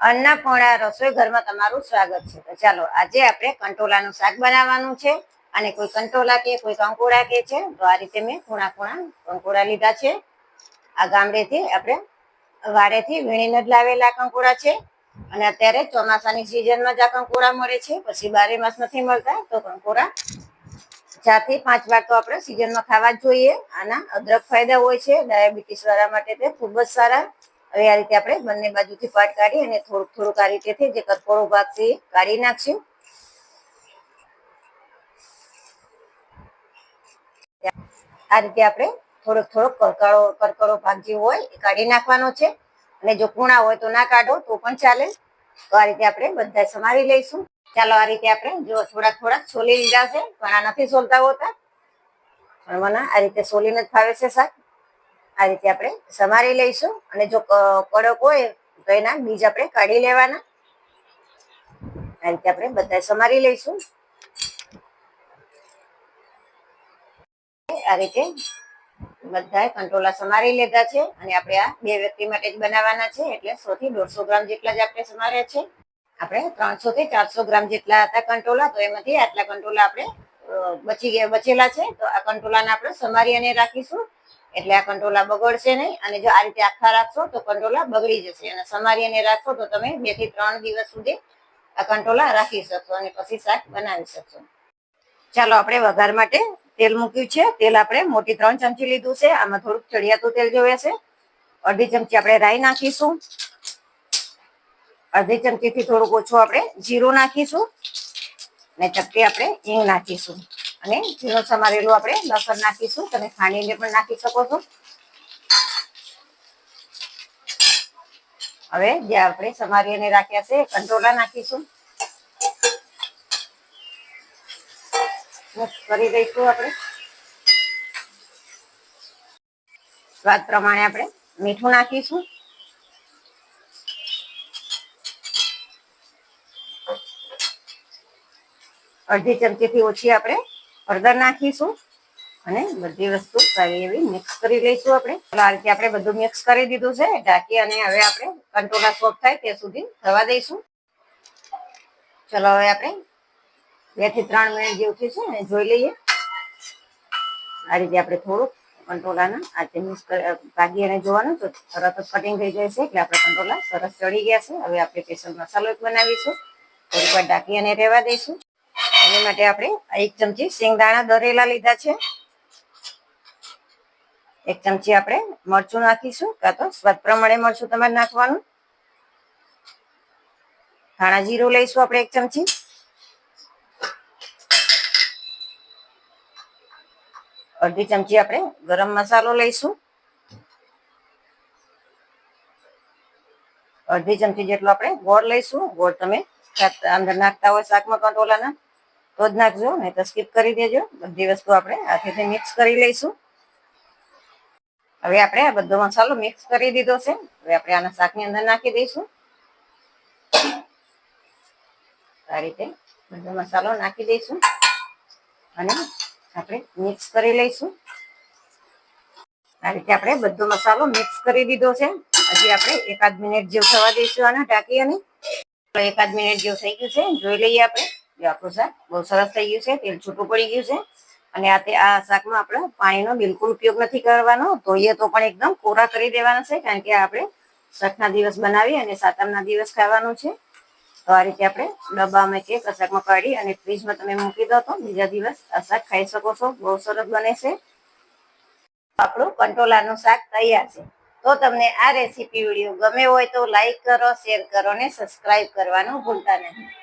અન્નપૂર્ણા રસોઈ ઘરમાં તમારું સ્વાગત છે. તો ચાલો, આજે આપણે કંટોલાનું શાક બનાવવાનું છે અને કોઈ કંટોલા કે કોઈ કંકોડા કે છે, તો આ રીતે મેં ખૂણા ખૂણા કંકોડા લીધા છે. આ ગામડેથી આપણે વાડેથી વીણીને જ લાવેલા કંકોડા છે. અને અત્યારે ચોમાસાની સિઝનમાં જ આ કંકોડા મળે છે. પછી બારે માસ નથી મળતા, તો કંકોડા ચારથી પાંચ વાર તો આપણે સિઝનમાં ખાવા જ જોઈએ. આના અદરક ફાયદા હોય છે. ડાયાબિટીસ વાળા માટે તે ખૂબ જ સારા હવે આ રીતે આપણે બંને બાજુથી પાટ કાઢી અને થોડુંક થોડુંક આ રીતેથી જે કટકોળો ભાગ છે કાઢી નાખશું. આ રીતે આપણે થોડોક થોડોક કરકરો કરકરો ભાગ જે હોય એ કાઢી નાખવાનો છે. અને જો કૂણા હોય તો ના કાઢો, તો પણ ચાલે. તો આ રીતે આપણે બધા સમારી લઈશું. ચાલો આ રીતે આપણે જો થોડાક થોડાક સોલી લીધા છે, પણ આ નથી સોલતા હોતા. પણ મને આ રીતે સોલીને જ ફાવે છે શાક. આ રીતે આપણે સમારી લઈશું. અને જો કડક હોય, તો એના બીજ આપણે કાઢી લેવાના. આ રીતે આપણે બધા સમારી લઈશું. આ રીતે બધાએ કંટ્રોલા સમારી લીધા છે. અને આપણે આ બે વ્યક્તિ માટે જ બનાવવાના છે. એટલે સો થી દોઢસો ગ્રામ જેટલા જ આપણે સમાર્યા છે. આપણે ત્રણસો થી ચારસો ગ્રામ જેટલા હતા કંટ્રોલા તો એમાંથી આટલા કંટ્રોલા આપણે બચી ગયા, બચેલા છે. તો આ કંટ્રોલાને આપણે સમારી અને રાખીશું. એટલે આ કંટોલા બગડશે નહીં. અને જો આ રીતે આખા રાખશો તો કંટોલા બગડી જશે. અને સમારી અને રાખશો તો તમે બેથી ત્રણ દિવસ સુધી આ કંટોલા રાખી શકશો અને પછી શાક બનાવી શકશો. ચાલો, આપણે વઘાર માટે તેલ મૂક્યું છે. તેલ આપણે મોટી ત્રણ ચમચી લીધું છે. આમાં થોડુંક ચડિયાતું તેલ જોઈએ છે. અડધી ચમચી આપણે રાઈ નાખીશું. અડધી ચમચી થી થોડુંક ઓછું આપણે જીરું નાખીશું. અને ચપટી આપણે હિંગ નાખીશું. અને ઝીણું સમારેલું આપણે લસણ નાખીશું. તમે ખાંડીને પણ નાખી શકો છો. હવે જે આપણે સમારી અને રાખ્યા છે કંટોળા નાખીશું. મિક્સ કરી દઈશું આપણે. સ્વાદ પ્રમાણે આપણે મીઠું નાખીશું. અડધી ચમચી થી ઓછી આપણે હળદર નાખીશું અને બધી વસ્તુ સારી એવી મિક્સ કરી લઈશું આપણે. આ રીતે આપણે બધું મિક્સ કરી દીધું છે, ઢાંકી અને હવે આપણે કંટોળા સોફ્ટ થાય ત્યાં સુધી થવા દઈશું. ચલો, હવે આપણે બેથી ત્રણ મિનિટ જેવું થયું છે ને જોઈ લઈએ. આ રીતે આપણે થોડુંક કંટોલાના આ રીતે મિક્સ ભાગી અને જોવાનું તો તરત જ કટિંગ થઈ જાય છે, એટલે આપણે કંટોલા સરસ ચડી ગયા છે. હવે આપણે સ્પેશિયલ મસાલો એક બનાવીશું. થોડીક વાર ઢાંકી અને રહેવા દઈશું. એની માટે આપણે એક ચમચી શેંગદાણા દરેલા લીધા છે. એક ચમચી આપણે મરચું નાખીશું કાં તો સ્વાદ પ્રમાણે મરચું તમારે નાખવાનું. ધાણા જીરું લઈશું આપણે એક ચમચી. અડધી ચમચી આપણે ગરમ મસાલો લઈશું. અડધી ચમચી જેટલો આપણે ગોળ લઈશું. ગોળ તમે અંદર નાખતા હોય શાકમાં કંટોલાના. તો જ નાખજો નહીં તો સ્કીપ કરી દેજો. બધી વસ્તુ આપણે હાથેથી મિક્સ કરી લઈશું. હવે આપણે આ બધો મસાલો મિક્સ કરી દીધો છે. હવે આપણે આના શાકની અંદર નાખી દઈશું. આ રીતે બધો મસાલો નાખી દઈશું. અને આપણે મિક્સ કરી લઈશું. આ રીતે આપણે બધો મસાલો મિક્સ કરી દીધો છે. હજી આપણે એકાદ મિનિટ જેવું થવા દઈશું આને ઢાંકી અને એકાદ મિનિટ જેવું થઈ ગયું છે. જોઈ લઈએ આપણે. જો આપણું શાક બહુ સરસ થઈ ગયું છે, તેલ છૂટું પડી ગયું છે. અને આ તે, આ શાકમાં આપણે પાણીનો બિલકુલ ઉપયોગ નથી કરવાનો ધોઈએ તો પણ એકદમ કોરા કરી દેવાના છે, કારણ કે આપણે શાકના દિવસ બનાવી અને સાતમના દિવસ ખાવાનું છે. તો આ રીતે આપણે ડબ્બામાં કે કશાકમાં કાઢી અને ફ્રીજમાં તમે મૂકી દો તો બીજા દિવસ આ શાક ખાઈ શકો છો, બહુ સરસ બને છે. આપણું કંટોલાનું શાક તૈયાર છે. તો તમને આ રેસીપી વીડિયો ગમે હોય તો લાઈક કરો, શેર કરો અને સબસ્ક્રાઇબ કરવાનું ભૂલતા નહીં.